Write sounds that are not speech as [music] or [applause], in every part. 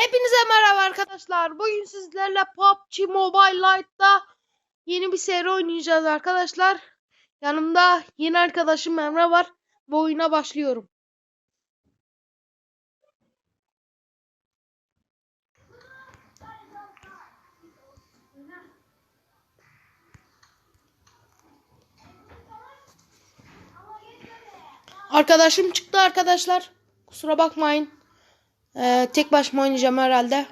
Hepinize merhaba arkadaşlar. Bugün sizlerle PUBG Mobile Lite'da yeni bir seri oynayacağız arkadaşlar. Yanımda yeni arkadaşım Emre var ve oyuna başlıyorum. Arkadaşım çıktı arkadaşlar. Kusura bakmayın. Ee, tek başıma oynayacağım herhalde.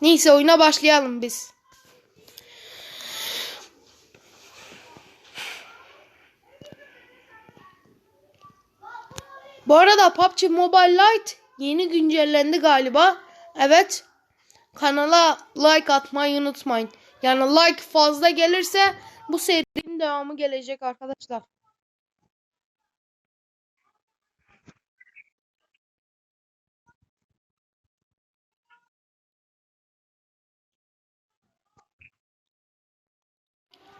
Neyse oyuna başlayalım biz. Bu arada PUBG Mobile Lite yeni güncellendi galiba. Evet. Kanala like atmayı unutmayın. Yani like fazla gelirse bu serinin devamı gelecek arkadaşlar.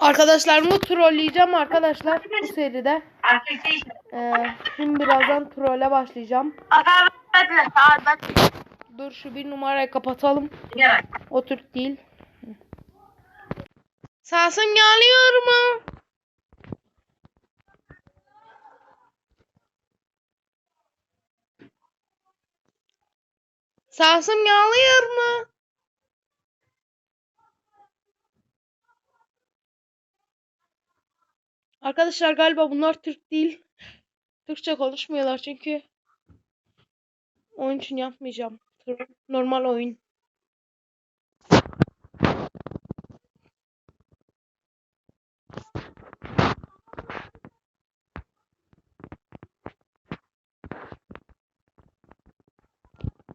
Arkadaşlarımı trolleyeceğim arkadaşlar bu seride. Ee, şimdi birazdan trolle başlayacağım. Dur şu bir numarayı kapatalım. O Türk değil. Sesim geliyor mu? Sesim geliyor mu? Arkadaşlar galiba bunlar Türk değil. Türkçe konuşmuyorlar çünkü. Onun için yapmayacağım. Normal oyun.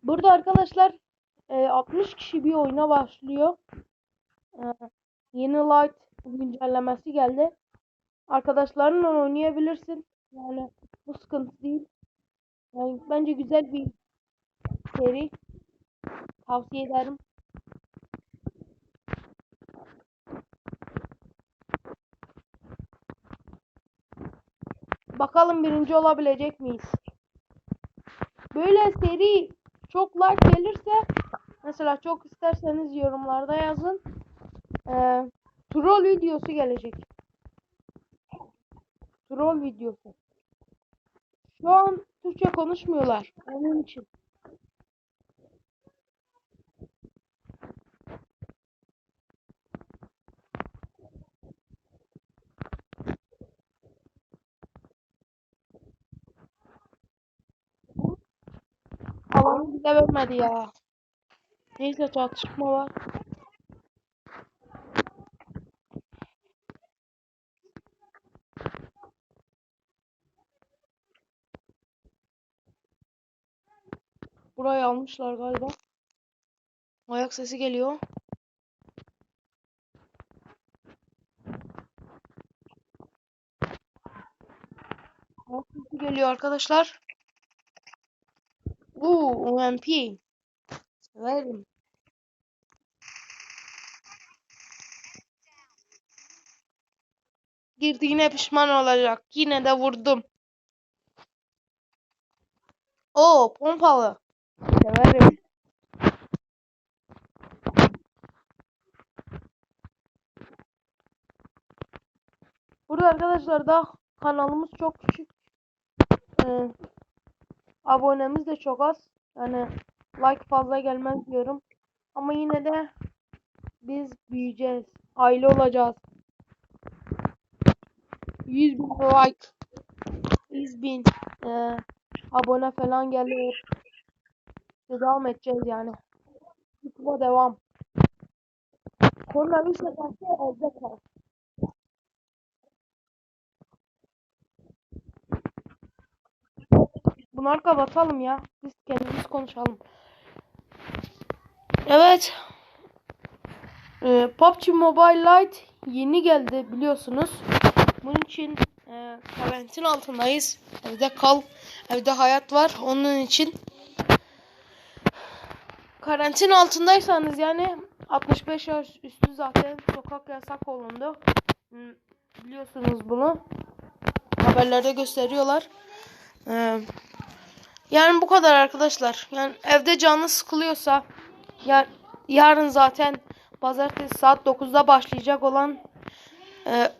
Burada arkadaşlar e, 60 kişi bir oyuna başlıyor. E, yeni light güncellemesi geldi. Arkadaşlarınla oynayabilirsin. Yani bu sıkıntı değil. Yani bence güzel bir seri. Tavsiye ederim. Bakalım birinci olabilecek miyiz? Böyle seri çok like gelirse mesela çok isterseniz yorumlarda yazın. Ee, troll videosu gelecek. Troll videosu. Şu an Türkçe konuşmuyorlar. Onun için. Alanı bize vermedi ya. Neyse çatışma var. Burayı almışlar galiba. Ayak sesi geliyor. Ayak sesi geliyor arkadaşlar. Uuu UMP. Severim. Girdiğine pişman olacak. Yine de vurdum. Oo pompalı. Severim. Burada arkadaşlar da kanalımız çok küçük. Ee, abonemiz de çok az. Yani like fazla gelmez diyorum. Ama yine de biz büyüyeceğiz. Aile olacağız. 100 bin like. 100 bin e, abone falan gelir. Devam edeceğiz yani. YouTube'a devam. Koronavirüse karşı evde kal. Bunları kapatalım ya. Biz kendimiz konuşalım. Evet. Ee, PUBG Mobile Lite yeni geldi biliyorsunuz. Bunun için e, karantin altındayız. Evde kal. Evde hayat var. Onun için karantin altındaysanız yani 65 yaş üstü zaten sokak yasak olundu. Hmm, Biliyorsunuz bunu. Haberlerde gösteriyorlar. Ee, Yani bu kadar arkadaşlar. Yani evde canlı sıkılıyorsa ya yarın zaten pazartesi saat 9'da başlayacak olan e,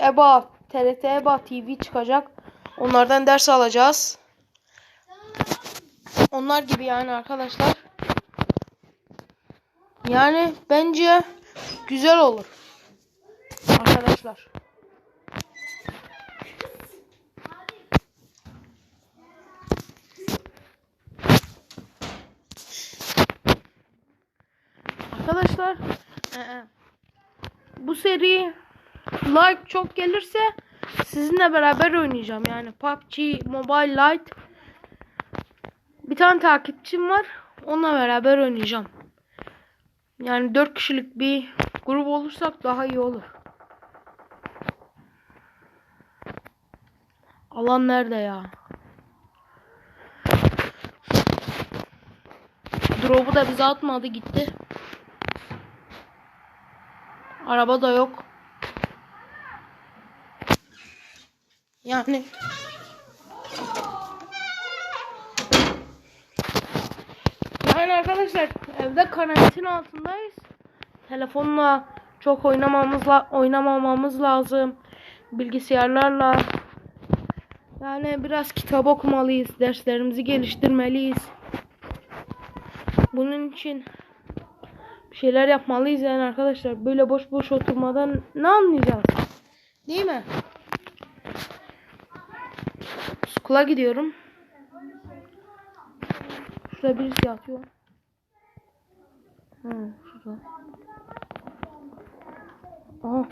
EBA TRT EBA TV çıkacak. Onlardan ders alacağız. Onlar gibi yani arkadaşlar. Yani bence güzel olur. Arkadaşlar. Arkadaşlar eee, bu seri like çok gelirse sizinle beraber oynayacağım. Yani PUBG Mobile Lite bir tane takipçim var. Onunla beraber oynayacağım. Yani 4 kişilik bir grup olursak daha iyi olur. Alan nerede ya? Drop'u da bize atmadı gitti. Araba da yok. Yani Yani arkadaşlar evde karantina altındayız. Telefonla çok oynamamız la oynamamamız lazım. Bilgisayarlarla yani biraz kitap okumalıyız. Derslerimizi geliştirmeliyiz. Bunun için bir şeyler yapmalıyız yani arkadaşlar. Böyle boş boş oturmadan ne anlayacağız? Değil mi? Skula gidiyorum. Şurada birisi yatıyor. Ha, şurada. Aha.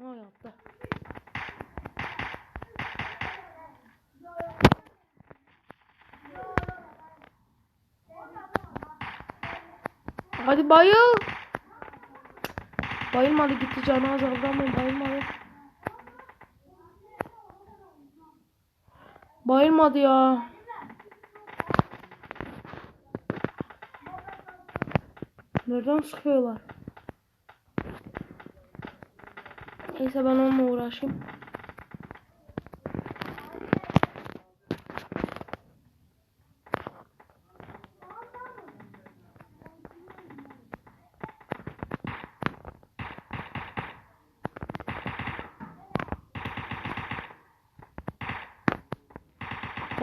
Aa yattı. Hadi bayıl. Bayılmadı gitti canı azaldı ama bayılmadı. Bayılmadı ya. Nereden sıkıyorlar? Neyse ben onunla uğraşayım.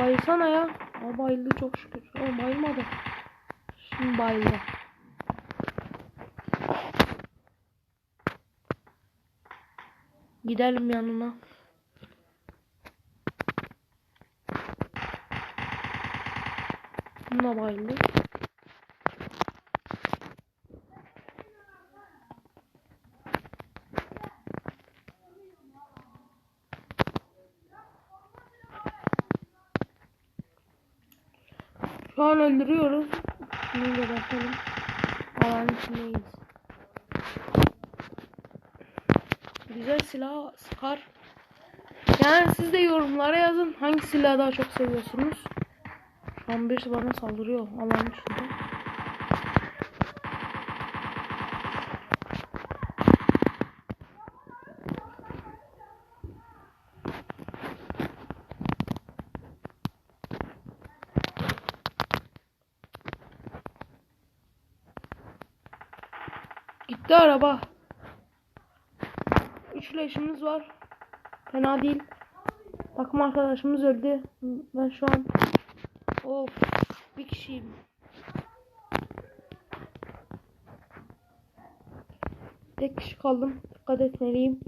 Bayılsana ya. Aa, bayıldı çok şükür. Ama bayılmadı. Şimdi bayıldı. Gidelim yanına. Buna bayıldı. Şu an öldürüyoruz. Şimdi de bakalım. Alan içindeyiz. Güzel silah sıkar. Yani siz de yorumlara yazın. Hangi silahı daha çok seviyorsunuz? Şu an birisi bana saldırıyor. Alan içinde. Gitti araba. Üç leşimiz var. Fena değil. Takım arkadaşımız öldü. Ben şu an of bir kişiyim. Tek kişi kaldım. Dikkat etmeliyim.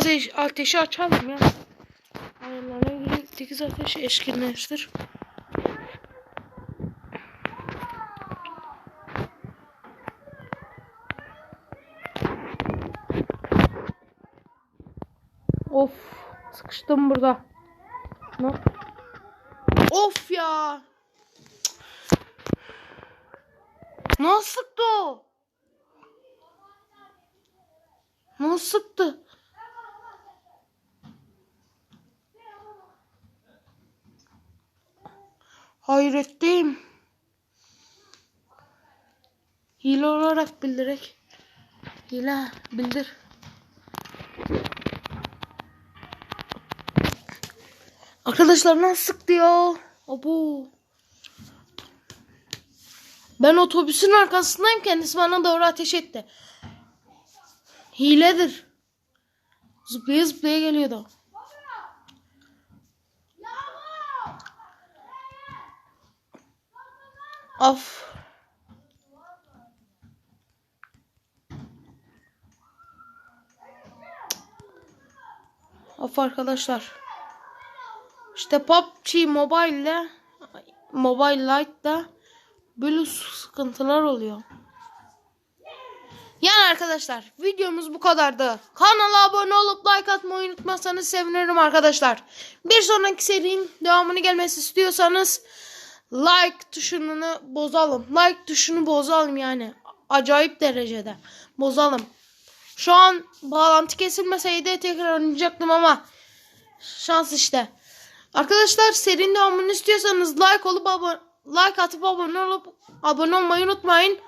de ateşi açalım ya. Ayarlara göre 8 ateşi eşkinleştir. Of sıkıştım burada. Ne? Of ya. Nasıl sıktı o? Nasıl sıktı? Hayretteyim. Hile olarak bildirek. Hile bildir. Arkadaşlar nasıl sıktı ya? Ben otobüsün arkasındayım. Kendisi bana doğru ateş etti. Hiledir. Zıplaya zıplaya geliyordu. Of. Of arkadaşlar. İşte PUBG Mobile'le Mobile Lite'da böyle sıkıntılar oluyor. Yani arkadaşlar videomuz bu kadardı. Kanala abone olup like atmayı unutmazsanız sevinirim arkadaşlar. Bir sonraki serinin devamını gelmesi istiyorsanız like tuşunu bozalım. Like tuşunu bozalım yani. Acayip derecede bozalım. Şu an bağlantı kesilmeseydi tekrar oynayacaktım ama şans işte. Arkadaşlar serinin devamını istiyorsanız like olup abone like atıp abone olup abone olmayı unutmayın.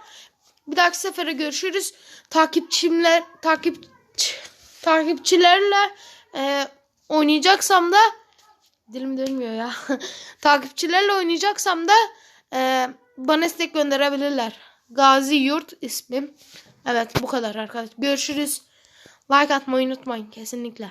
Bir dahaki sefere görüşürüz. Takipçimler takip takipçilerle e, oynayacaksam da dilim dönmüyor ya. [laughs] takipçilerle oynayacaksam da e, bana istek gönderebilirler. Gazi Yurt ismim. Evet bu kadar arkadaşlar. Görüşürüz. Like atmayı unutmayın kesinlikle.